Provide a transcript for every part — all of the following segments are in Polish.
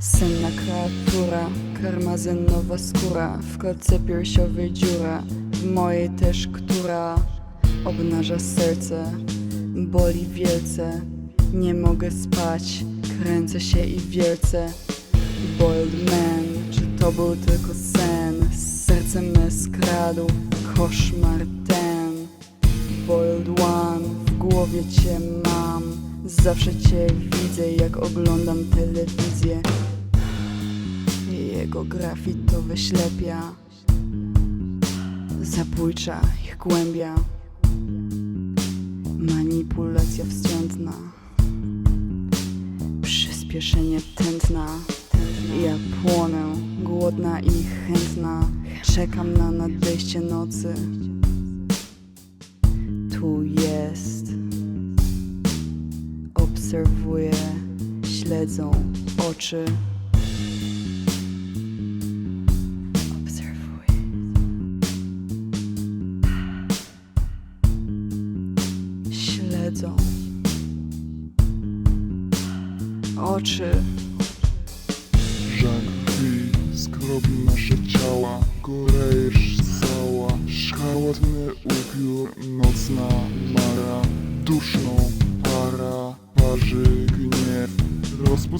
Senna kreatura, karmazynowa skóra W klatce piersiowej dziura W mojej też, która Obnaża serce Boli wielce. Nie mogę spać Kręcę się i wiercę. Boiled man Czy to był tylko sen? Serce me skradł Koszmar ten. Boiled one W głowie cię mam Zawsze cię widzę jak oglądam telewizję. Jego grafit to wyślepia. Zabójcza ich głębia. Manipulacja wstrętna Przyspieszenie tętna. Ja płonę, głodna i chętna. Czekam na nadejście nocy. Tu jest Obserwuję, śledzą oczy. Obserwuję. Śledzą Oczy. Żar krwi skrobi nasze ciała Gorejesz cała Szkarłatny upiór Nocna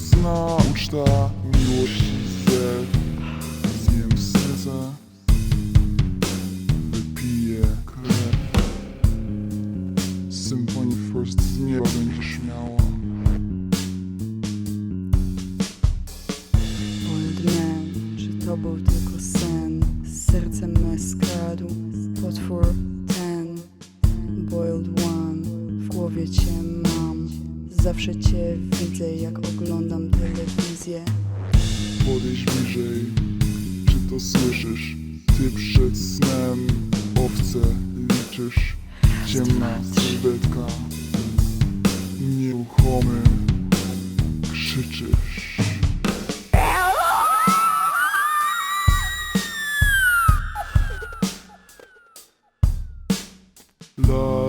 Rozpustna uczta Miłości zew Zjem serca. Wypiję krew. Symphony First z nieba będziesz miała Bold man, czy to był tylko sen? Serce me skradł potwór ten. Boiled one, w głowie cię mam Zawsze cię widzę, jak oglądam telewizję. Podejdź bliżej, czy to słyszysz? Ty przed snem owce liczysz. Ciemna sylwetka, nieuchomy krzyczysz. Love.